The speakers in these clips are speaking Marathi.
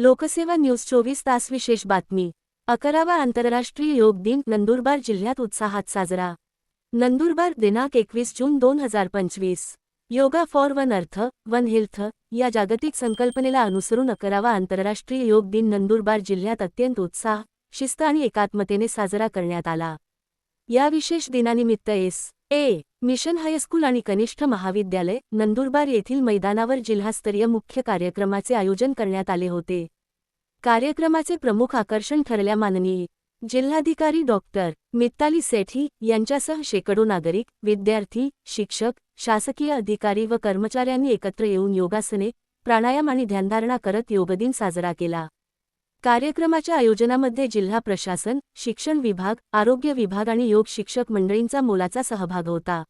लोकसेवा न्यूज चोवीस तास विशेष बातमी. अकरावा आंतरराष्ट्रीय योग दिन नंदुरबार जिल्ह्यात उत्साहात साजरा. नंदुरबार दिनांक एकवीस जून दोन हजार पंचवीस. Yoga for one earth one health या जागतिक संकल्पनेला अनुसरून अकरावा आंतरराष्ट्रीय योग दिन नंदुरबार जिल्ह्यात अत्यंत उत्साह शिस्त आणि एकात्मतेने साजरा करण्यात आला. या विशेष दिनानिमित्त एस. ए. मिशन हायस्कूल आणि कनिष्ठ महाविद्यालय नंदुरबार येथील मैदानावर जिल्हास्तरीय मुख्य कार्यक्रमाचे आयोजन करण्यात आले होते. कार्यक्रमाचे प्रमुख आकर्षण ठरल्या माननीय जिल्हाधिकारी डॉक्टर मित्ताली सेठी यांच्यासह शेकडो नागरिक विद्यार्थी शिक्षक शासकीय अधिकारी व कर्मचाऱ्यांनी एकत्र येऊन योगासने प्राणायाम आणि ध्यानधारणा करत योगदिन साजरा केला. कार्यक्रमाच्या आयोजनामध्ये जिल्हा प्रशासन शिक्षण विभाग आरोग्य विभाग आणि योग शिक्षक मंडळींचा मोलाचा सहभाग होता.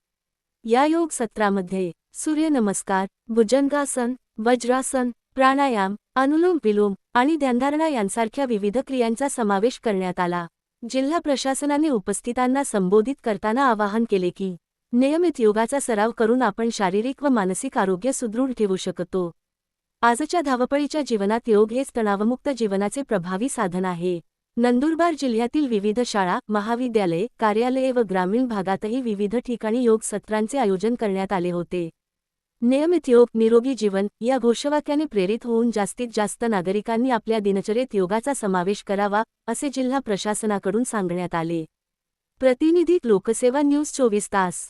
या योग सत्रामध्ये सूर्यनमस्कार भुजंगासन वज्रासन प्राणायाम अनुलोम विलोम आणि ध्यानधारणा यांसारख्या विविध क्रियांचा समावेश करण्यात आला. जिल्हा प्रशासनाने उपस्थितांना संबोधित करताना आवाहन केले की नियमित योगाचा सराव करून आपण शारीरिक व मानसिक आरोग्य सुदृढ ठेवू शकतो. आजच्या धावपळीच्या जीवनात योग हेच तणावमुक्त जीवनाचे प्रभावी साधन आहे. नंदुरबार जिल्ह्यातील विविध शाळा महाविद्यालये कार्यालये व ग्रामीण भागातही विविध ठिकाणी योग सत्रांचे आयोजन करण्यात आले होते. नियमित योग निरोगी जीवन या घोषवाक्याने प्रेरित होऊन जास्तीत जास्त नागरिकांनी आपल्या दिनचर्येत योगाचा समावेश करावा असे जिल्हा प्रशासनाकडून सांगण्यात आले. प्रतिनिधी लोकसेवा न्यूज चोवीस तास.